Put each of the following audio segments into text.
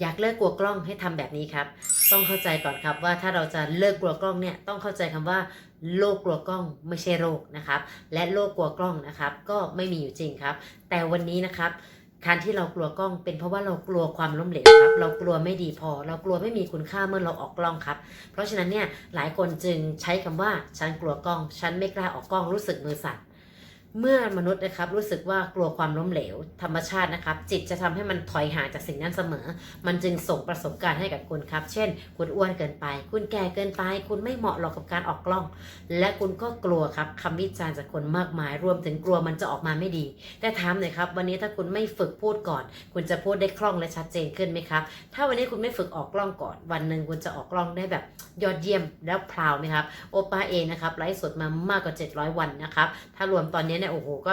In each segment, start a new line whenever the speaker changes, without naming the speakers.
อยากเลิกกลัวกล้องให้ทำแบบนี้ครับ ต้องเข้าใจก่อนครับว่าถ้าเราจะเลิกกลัวกล้องเนี่ยต้องเข้าใจคำว่าโรคกลัวกล้องไม่ใช่โรคนะครับ และโรคกลัวกล้องนะครับ ก็ไม่มีอยู่จริงครับ แต่วันนี้นะครับการที่เรากลัวกล้องเป็นเพราะว่าเรากลัวความล้มเหลวครับ เรากลัวไม่ดีพอ เรากลัวไม่มีคุณค่าเมื่อเราออกกล้องครับ เพราะฉะนั้นเนี่ยหลายคนจึงใช้คำว่าฉันกลัวกล้อง ฉันไม่กล้าออกกล้องรู้สึกมือสั่น เมื่อมนุษย์นะครับรู้สึกว่ากลัวความล้มเหลว ธรรมชาตินะครับ จิตจะทำให้มันถอยห่างจากสิ่งนั้นเสมอ มันจึงส่งประสบการณ์ให้กับคุณครับ เช่น คุณอ้วนเกินไป คุณแก่เกินไป คุณไม่เหมาะหรอกกับการออกกล้อง และคุณก็กลัวครับคำวิจารณ์จากคนมากมาย รวมถึงกลัวมันจะออกมาไม่ดี แต่ถามหน่อยครับ วันนี้ถ้าคุณไม่ฝึกพูดก่อน คุณจะพูดได้คล่องและชัดเจนขึ้นไหมครับ ถ้าวันนี้คุณไม่ฝึกออกกล้องก่อน วันหนึ่งคุณจะออกกล้องได้แบบยอดเยี่ยมแล้วพราวไหมครับ โอป้าเองนะครับไลฟ์สดมามากกว่า 700 วันนะครับ ถ้ารวมตอนนี้เนี่ยโอ้โหก็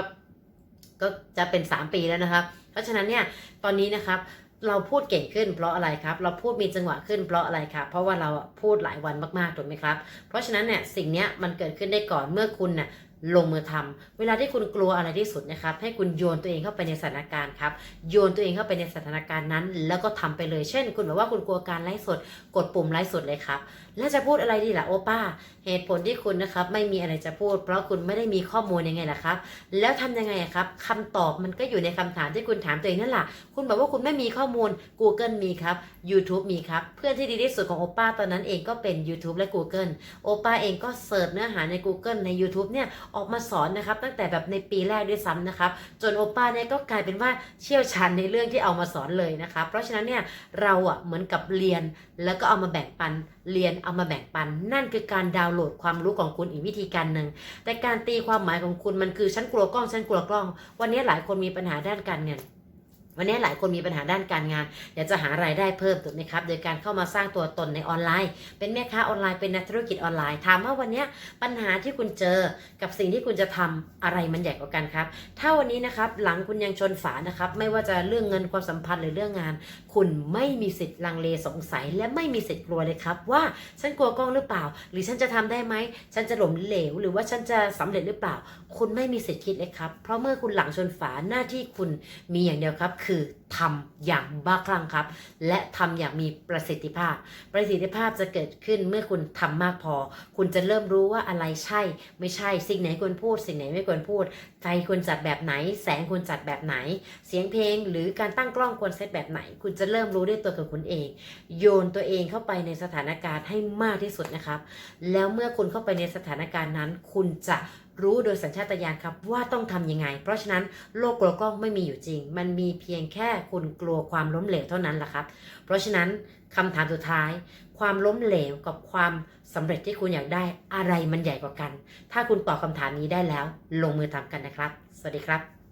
ก็จะเป็น 3 ปีแล้วนะครับ เพราะฉะนั้นเนี่ยตอนนี้นะครับเราพูดเก่งขึ้นเพราะอะไรครับ เราพูดมีจังหวะขึ้นเพราะอะไรครับ เพราะว่าเราพูดหลายวันมากๆถูกไหมครับ เพราะฉะนั้นเนี่ยสิ่งนี้มันเกิดขึ้นได้ก่อนเมื่อคุณน่ะ ลงมือทำเวลาที่คุณกลัวอะไรที่สุดนะครับ ให้คุณโยนตัวเองเข้าไปในสถานการณ์ครับ โยนตัวเองเข้าไปในสถานการณ์นั้น แล้วก็ทำไปเลย เช่น คุณบอกว่าคุณกลัวการไลฟ์สด กดปุ่มไลฟ์สดเลยครับ แล้วจะพูดอะไรดีล่ะโอป้า เหตุผลที่คุณนะครับไม่มีอะไรจะพูด เพราะคุณไม่ได้มีข้อมูลยังไงล่ะครับ แล้วทำยังไงครับคำตอบมันก็อยู่ในคำถามที่คุณถามตัวเองนั่นแหละคุณบอกว่าคุณไม่มีข้อมูล Google มีครับ YouTube มีครับ เพื่อนที่ดีที่สุดของโอป้าตอนนั้นเองก็เป็น YouTube และ Google โอป้าเองก็เสิร์ชเนื้อหาใน Google ใน YouTube เนี่ยออกมาสอนนะครับ ตั้งแต่แบบในปีแรกด้วยซ้ำนะครับ จนโอป้าเนี่ยก็กลายเป็นว่าเชี่ยวชาญในเรื่องที่เอามาสอนเลยนะคะเพราะฉะนั้นเนี่ยเราอะเหมือนกับเรียนแล้วก็เอามาแบ่งปันเรียนเอามาแบ่งปัน นั่นคือการดาวน์โหลดความรู้ของคุณอีกวิธีการหนึ่งแต่การตีความหมายของคุณมันคือฉันกลัวกล้องฉันกลัวกล้อง วันนี้หลายคนมีปัญหาด้านการเงิน วันนี้หลายคนมีปัญหาด้านการงาน อยากจะหารายได้เพิ่มถูกไหมครับ โดยการเข้ามาสร้างตัวตนในออนไลน์ เป็นแม่ค้าออนไลน์เป็นนักธุรกิจออนไลน์ถามว่าวันนี้ปัญหาที่คุณเจอกับสิ่งที่คุณจะทำอะไรมันใหญ่กว่ากันครับ ถ้าวันนี้นะครับหลังคุณยังชนฝานะครับ ไม่ว่าจะเรื่องเงินความสัมพันธ์หรือเรื่องงาน คุณไม่มีสิทธิ์ลังเลสงสัย และไม่มีสิทธิ์กลัวเลยครับ ว่าฉันกลัวกล้องหรือเปล่า หรือฉันจะทำได้ไหมฉันจะหล้มเหลว หรือว่าฉันจะสำเร็จหรือเปล่า คุณไม่มีสิทธิ์คิดเลยครับ เพราะเมื่อคุณหลังชนฝาหน้าที่คุณมีอย่างเดียวครับคือทำอย่างบ้าคลั่งครับ และทำอย่างมีประสิทธิภาพ ประสิทธิภาพจะเกิดขึ้นเมื่อคุณทำมากพอ คุณจะเริ่มรู้ว่าอะไรใช่ ไม่ใช่ สิ่งไหนควรพูด สิ่งไหนไม่ควรพูดไฟควรจัดแบบไหน แสงควรจัดแบบไหน เสียงเพลงหรือการตั้งกล้องควรเซตแบบไหน คุณจะเริ่มรู้ด้วยตัวของคุณเอง โยนตัวเองเข้าไปในสถานการณ์ให้มากที่สุดนะครับ แล้วเมื่อคุณเข้าไปในสถานการณ์นั้น คุณจะ รู้โดยสัญชาตญาณครับว่าต้องทำยังไง เพราะฉะนั้นโลกกลัวกล้องไม่มีอยู่จริง มันมีเพียงแค่คุณกลัวความล้มเหลวเท่านั้นแหละครับ เพราะฉะนั้นคำถามสุดท้าย ความล้มเหลวกับความสำเร็จที่คุณอยากได้อะไรมันใหญ่กว่ากัน ถ้าคุณตอบคำถามนี้ได้แล้ว ลงมือทำกันนะครับ สวัสดีครับ